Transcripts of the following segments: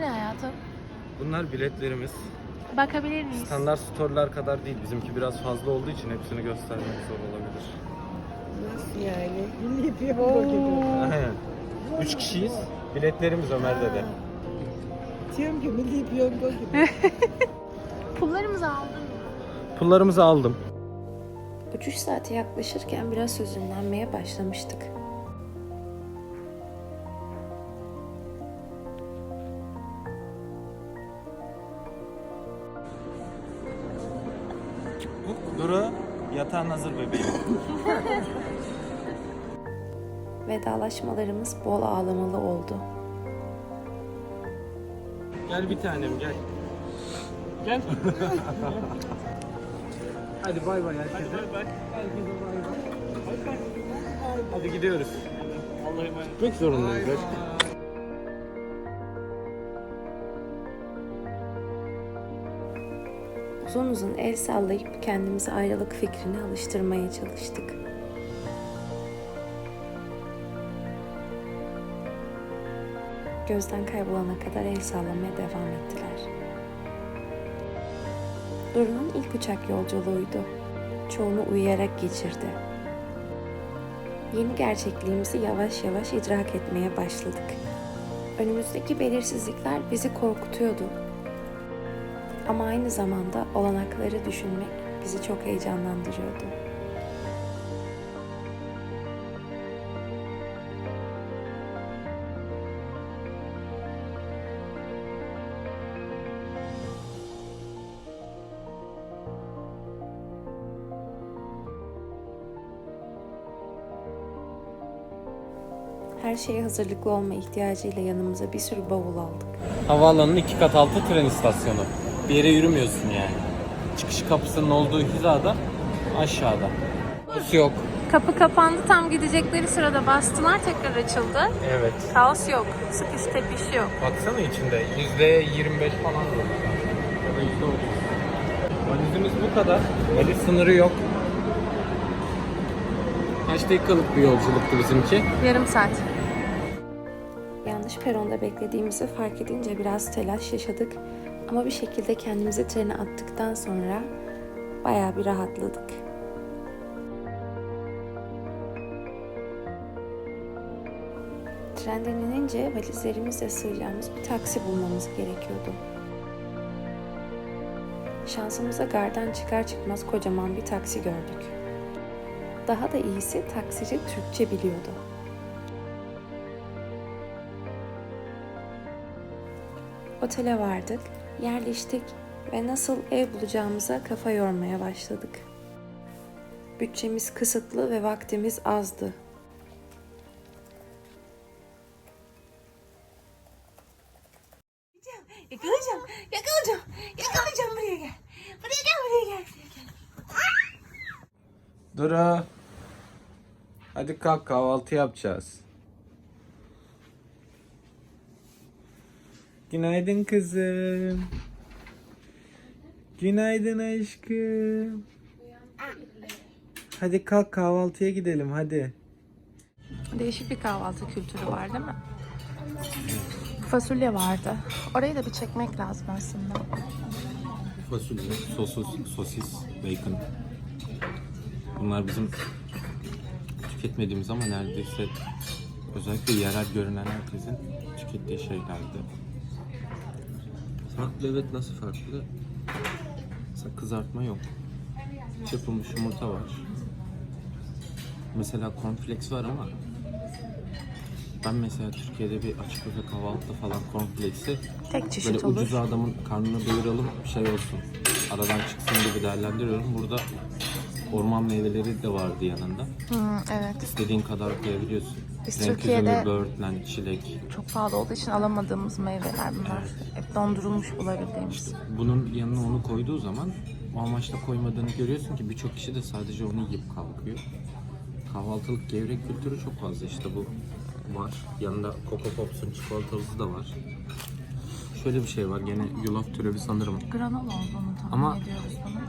ne hayatım? Bunlar biletlerimiz. Bakabilir miyiz? Standart store'lar kadar değil. Bizimki biraz fazla olduğu için hepsini göstermek zor olabilir. Nasıl yani? Milli piyango gibi. Aynen. Üç kişiyiz. Biletlerimiz Ömer dede. Diyorum ki milli piyango gibi. Pullarımızı aldın mı? Pullarımızı aldım. Uçuş saati yaklaşırken biraz hüzünlenmeye başlamıştık. Duru yatağın hazır bebeğim. Vedalaşmalarımız bol ağlamalı oldu. Gel bir tanem gel. Gel. Hadi bay bay herkese. Hadi bay bay. Herkese bay bay. Hadi gidiyoruz. Allah'a emanet. Gitmek zorundayız. Uzun uzun el sallayıp kendimizi ayrılık fikrine alıştırmaya çalıştık. Gözden kaybolana kadar el sallamaya devam ettiler. Duru'nun ilk uçak yolculuğuydu. Çoğunu uyuyarak geçirdi. Yeni gerçekliğimizi yavaş yavaş idrak etmeye başladık. Önümüzdeki belirsizlikler bizi korkutuyordu. Ama aynı zamanda olanakları düşünmek bizi çok heyecanlandırıyordu. Her şeye hazırlıklı olma ihtiyacıyla yanımıza bir sürü bavul aldık. Havaalanının iki kat altı tren istasyonu. Bir yere yürümüyorsun yani. Çıkış kapısının olduğu hizada aşağıda. Bus yok. Kapı kapandı tam gidecekleri sırada bastılar tekrar açıldı. Evet. Kaos yok. Sıkış tepiş yok. Baksana içinde yüzde 25 falan var. Ya da yüzde 30. Valizimiz bu kadar. Valiz sınırı yok. Kaç dakikalık bir yolculuktu bizimki? Yarım saat. Yanlış peronda beklediğimizi fark edince biraz telaş yaşadık ama bir şekilde kendimizi trene attıktan sonra bayağı bir rahatladık. Trenden inince valizlerimizle sığacağımız bir taksi bulmamız gerekiyordu. Şansımıza gardan çıkar çıkmaz kocaman bir taksi gördük. Daha da iyisi taksici Türkçe biliyordu. Otele vardık, yerleştik ve nasıl ev bulacağımıza kafa yormaya başladık. Bütçemiz kısıtlı ve vaktimiz azdı. Yakalayacağım. Yakalayacağım. Yakalayacağım buraya gel. Buraya gel buraya gel. Dura. Hadi kalk kahvaltı yapacağız. Günaydın kızım. Günaydın aşkım. Hadi kalk kahvaltıya gidelim hadi. Değişik bir kahvaltı kültürü var değil mi? Fasulye vardı. Orayı da bir çekmek lazım aslında. Fasulye, sosus, sosis, bacon. Bunlar bizim tüketmediğimiz ama neredeyse özellikle yerel görünen herkesin tükettiği şeylerdi. Farklı evet nasıl farklı? Mesela kızartma yok. Çırpılmış yumurta var. Mesela cornflakes var ama ben mesela Türkiye'de bir açık büfe kahvaltıda falan cornflakes'i Tek Böyle çeşit olur. ucuz adamın karnını doyuralım şey olsun. Aradan çıksın gibi değerlendiriyorum. Burada orman meyveleri de vardı yanında. Hmm, evet. İstediğin kadar koyabiliyorsun. Biz Renk Türkiye'de- böğürtlen, çilek. Çok pahalı olduğu için alamadığımız meyveler bunlar. Hep dondurulmuş bulabildiğimiz. Bunun yanına onu koyduğu zaman o amaçla koymadığını görüyorsun ki birçok kişi de sadece onu yiyip kalkıyor. Kahvaltılık gevrek kültürü çok fazla işte bu var. Yanında Coco Pops'un çikolatalısı da var. Şöyle bir şey var gene yulaf türevi sanırım. Granola olduğunu tahmin Ama- ediyoruz bunu.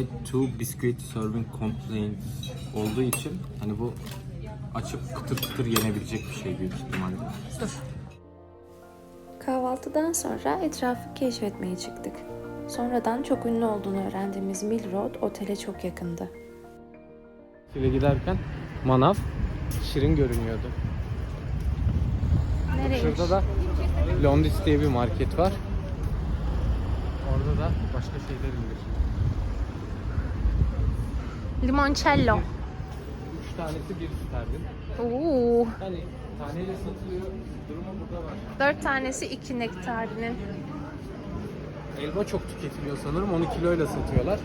Add to biscuit serving complaints olduğu için hani bu açıp kıtır kıtır yenebilecek bir şey büyük ihtimalle. Dur. Kahvaltı Kahvaltıdan sonra etrafı keşfetmeye çıktık. Sonradan çok ünlü olduğunu öğrendiğimiz Mill Road otele çok yakındı. Şile giderken manav şirin görünüyordu. Nereymiş? Şurada da Londis diye bir market var. Orada da başka şeyler indir. Limoncello. Tanesi bir sterlin. Oo. Hani taneyle satılıyor. Durumu burada var. Dört tanesi iki nektarinin. Elma çok tüketiliyor sanırım. Onu kiloyla satıyorlar.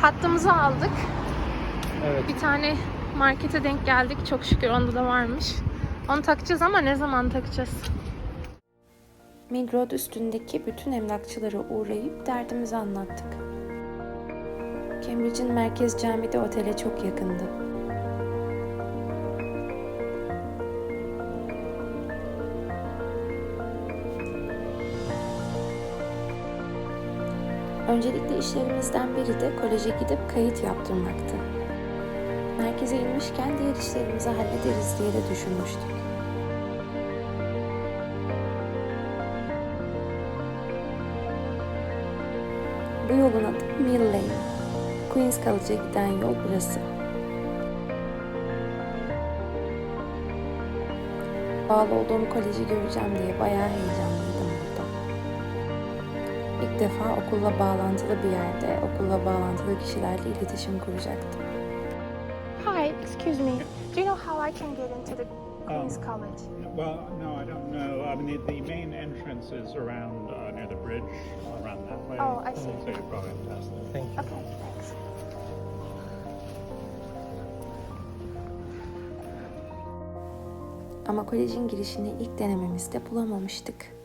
Hattımızı aldık. Evet. Bir tane markete denk geldik. Çok şükür onda da varmış. Onu takacağız ama ne zaman takacağız? Mill Road üstündeki bütün emlakçılara uğrayıp derdimizi anlattık. Cambridge'in merkez camii de otele çok yakındı. Öncelikle işlerimizden biri de koleje gidip kayıt yaptırmaktı. Merkeze inmişken diğer işlerimizi hallederiz diye de düşünmüştük. Bu yolun adı Mill Lane. Queens College'a giden yol burası. Bağlı olduğum koleji göreceğim diye bayağı heyecanlıydım burada. İlk defa okulla bağlantılı bir yerde okulla bağlantılı kişilerle iletişim kuracaktım. Hi, excuse me. Do you know how I can get into the Queen's Um, College? Well, no, I don't know. I mean, the, the main entrance is around uh, near the bridge, around that way. Oh, I see. So you probably have to ask them. Thank you. Okay, thanks. Ama kolejin girişini ilk denememizde bulamamıştık.